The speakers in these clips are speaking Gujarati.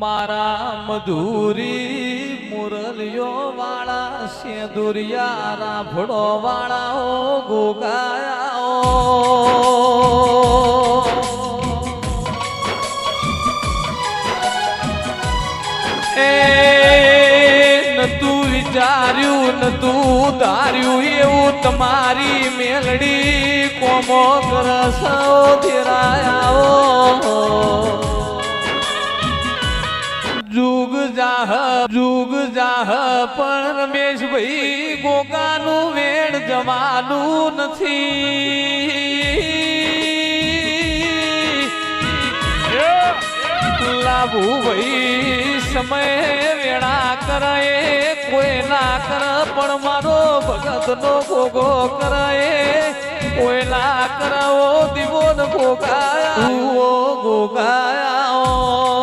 મારા મધુરી મુરલીઓ વાળા, સેદુરિયા રાફડો વાળા ઓ ગોગાયા એ નતું વિચાર્યું, નતું ધાર્યું, એવું તમારી મેલડી કોમો કરસ ધીરાયા રમેશભાઈ ગોગાનું વેણ જવાનું નથી. લાભુ ભાઈ સમય વેળા કરે કોઈ ના કર, પણ મારો ભગત નો ભોગો કરે કોઈ ના કરાવો દીવો ન ભોગાયા, ગોગાયા.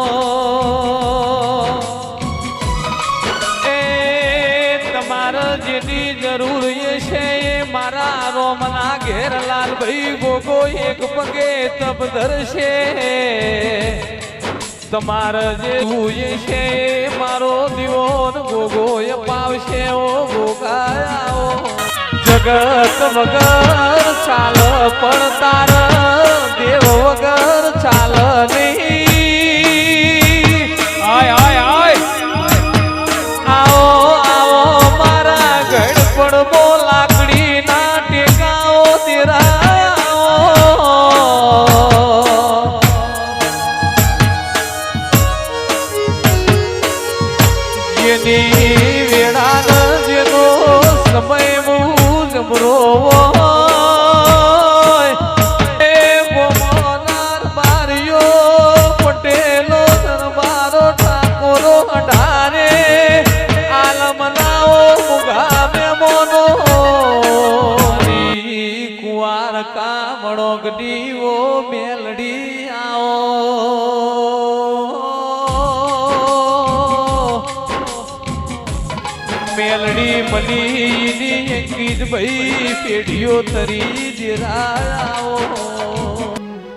રોમના ભાઈ ગોગો એક પગે તપ ધરશે. તમારા જે જોઈએ છે, મારો દીવો ગોગો એ પાવશે. ઓ ગોગાયા જગત વગર ચાલ પણ તાર, દેવ વગર ચાલ નહીં. આય આય આય. આવો આવો, મારા ગળપણ પણ ના મેલડી મલીની અંકિત ભાઈ પેઢીઓ તરી જરાવો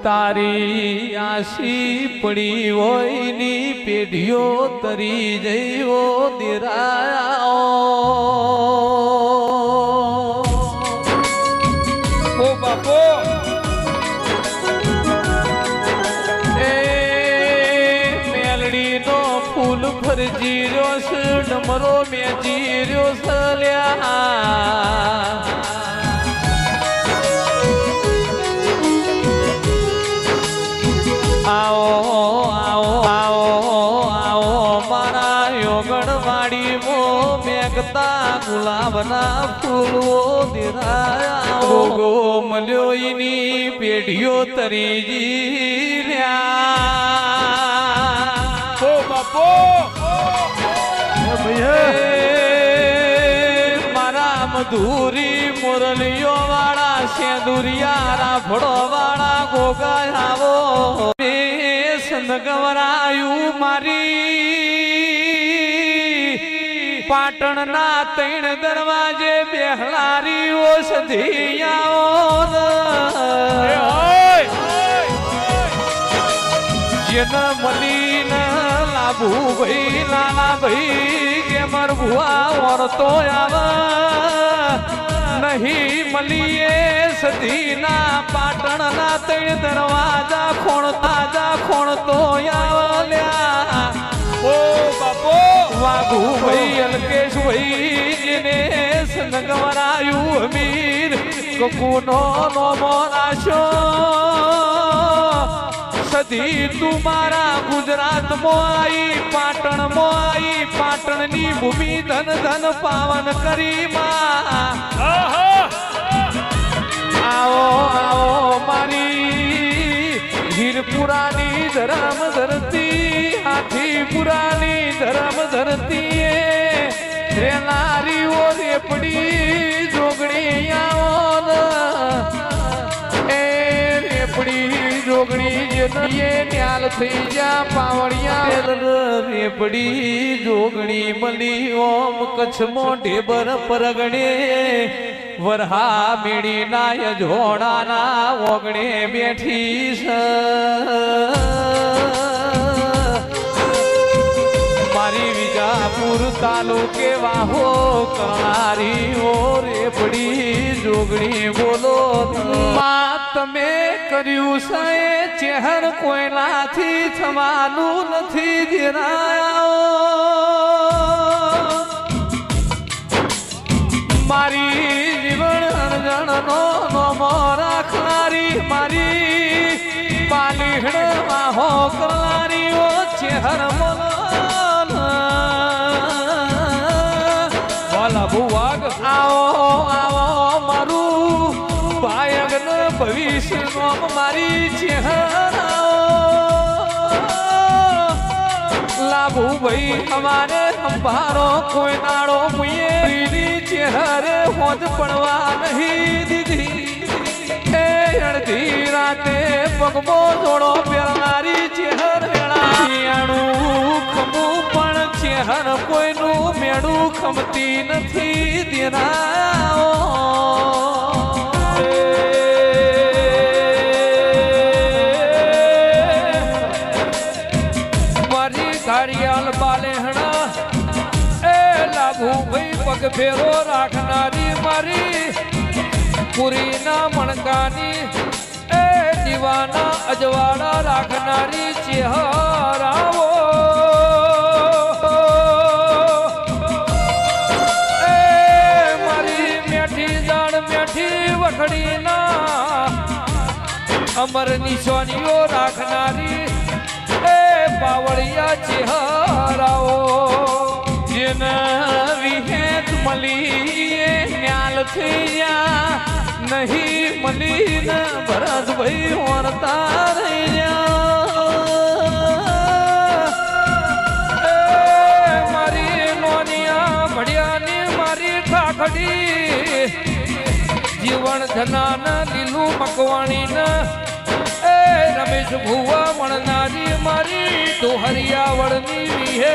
તારી આશી પડી હોયની પેઢીઓ તરી જઈઓ દેરાઓ ફૂલ જીર્યો છે ડમરો મેં જીર્યો સલ્યા. ગુલાબના ફૂલો દિરાયા. ગો મળ્યો એની પેઢીઓ તરીજી. મારા મધુરી મુરલીઓ વાળા, સેંદુરિયા રાફડો વાળા ગોગાવો એ સંદગવરાયું મારી. પાટણના તૈણ દરવાજે બેહલારીઓ સધિયાઓ જેન મલીન લાભુ ભાઈ, લાલા ભાઈ મર ભુઆ ઓરતો આવે નહીં મલીએ સદીના પાટણના તૈણ દરવાજા ખોણતા જા ખોણતો આવ્યા ઓ બાપો વાઘુ ભાઈ અલકેશ ભાઈ જેને નગવરાયું અમીર કકુનો નો મોરાશો સદી તું મારા ગુજરાત મોઈ પાટણ મોઈ પાટણની ભૂમિ ધન ધન પાવન કરી માં. આવો આવો મારી હીરપુરાની ધરમ ધરતી થઈ જા પાવડિયા રેપડી જોગણી મળી, ઓમ કચ્છ મોઢે બર પરગણે. વરહા મેળી નાય જોડાના ઓગણે બેઠી છે તાલુકે વાહો કરનારી ઓ રેપડી જોગણી બોલો. માં તમે કર્યું એ ચહેર કોયલાથી થવાનું નથી જરાયો મારી જીવન અણજણનો નમો રાખનારી, મારી પાલીહણ હો કરનારી ઓ ચેહર વાલા ભુવાગ, આવો લાભુ ભાઈ, અમારે અંબારો કોઈ નાળો મુયે દીદી ચહેરે હોજ પડવા નહીં દીધી. એ અડધી રાતે પગમો થોડો પહેરનારી ચહેર વેળાણું પણ ચહેર કોઈનું મેળું ખમતી નથી દેરાઓ પગ ફેરો રાખનારી મારી, પુરીના મણકાની, એ દીવાના અજવાળા રાખનારી ચેહરાઓ. એ મારી મેઠી જાણ મેઠી વખડીના અમર નિશાનીઓ રાખનારી, એ પાવળિયા ચેહરાઓ. જેના વિહેત મળી ન્યાલ થયા. નહીં મળી ન ભરતભાઈ વરતા રહ્યા. મારી નોનિયા ભડિયાની મારી ઠાકડી. જીવન ધના લીલું મકવાણી એ રમેશ ભુવા મળનારી મારી તો હરિયાવળની વિહે